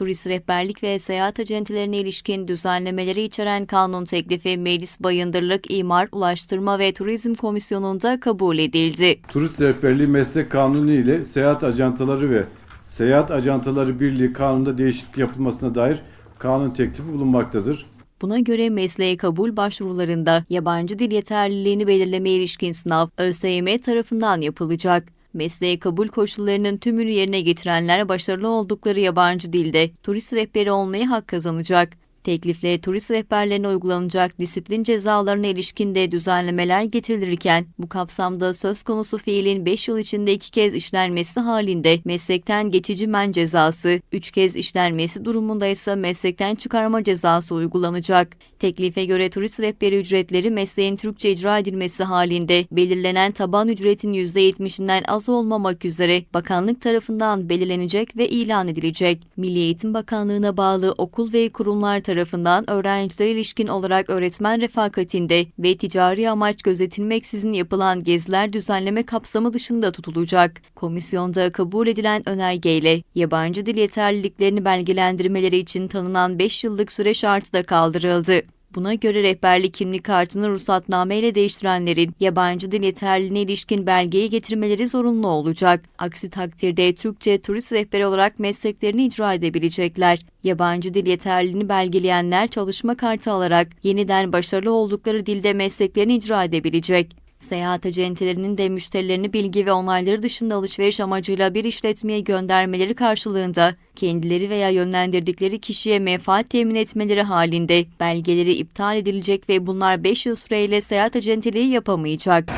Turist rehberlik ve seyahat acentelerine ilişkin düzenlemeleri içeren kanun teklifi Meclis Bayındırlık, İmar, Ulaştırma ve Turizm Komisyonu'nda kabul edildi. Turist Rehberliği Meslek Kanunu ile Seyahat Ajantaları ve Seyahat Ajantaları Birliği Kanunu'nda değişiklik yapılmasına dair kanun teklifi bulunmaktadır. Buna göre mesleğe kabul başvurularında yabancı dil yeterliliğini belirlemeye ilişkin sınav ÖSYM tarafından yapılacak. Mesleğe kabul koşullarının tümünü yerine getirenler başarılı oldukları yabancı dilde turist rehberi olmaya hak kazanacak. Teklifle turist rehberlerine uygulanacak disiplin cezalarına ilişkin de düzenlemeler getirilirken bu kapsamda söz konusu fiilin 5 yıl içinde 2 kez işlenmesi halinde meslekten geçici men cezası, 3 kez işlenmesi durumunda ise meslekten çıkarma cezası uygulanacak. Teklife göre turist rehberi ücretleri mesleğin Türkçe icra edilmesi halinde belirlenen taban ücretin %70'inden az olmamak üzere bakanlık tarafından belirlenecek ve ilan edilecek. Milli Eğitim Bakanlığı'na bağlı okul ve kurumlar tarafından öğrencilere ilişkin olarak öğretmen refakatinde ve ticari amaç gözetilmeksizin yapılan geziler düzenleme kapsamı dışında tutulacak. Komisyonda kabul edilen önergeyle yabancı dil yeterliliklerini belgelendirmeleri için tanınan 5 yıllık süre şartı da kaldırıldı. Buna göre rehberlik kimlik kartını ruhsatname ile değiştirenlerin yabancı dil yeterliliğine ilişkin belgeyi getirmeleri zorunlu olacak. Aksi takdirde Türkçe turist rehberi olarak mesleklerini icra edebilecekler. Yabancı dil yeterliliğini belgeleyenler çalışma kartı alarak yeniden başarılı oldukları dilde mesleklerini icra edebilecek. Seyahat acentelerinin de müşterilerini bilgi ve onayları dışında alışveriş amacıyla bir işletmeye göndermeleri karşılığında kendileri veya yönlendirdikleri kişiye menfaat temin etmeleri halinde belgeleri iptal edilecek ve bunlar 5 yıl süreyle seyahat acenteliği yapamayacak.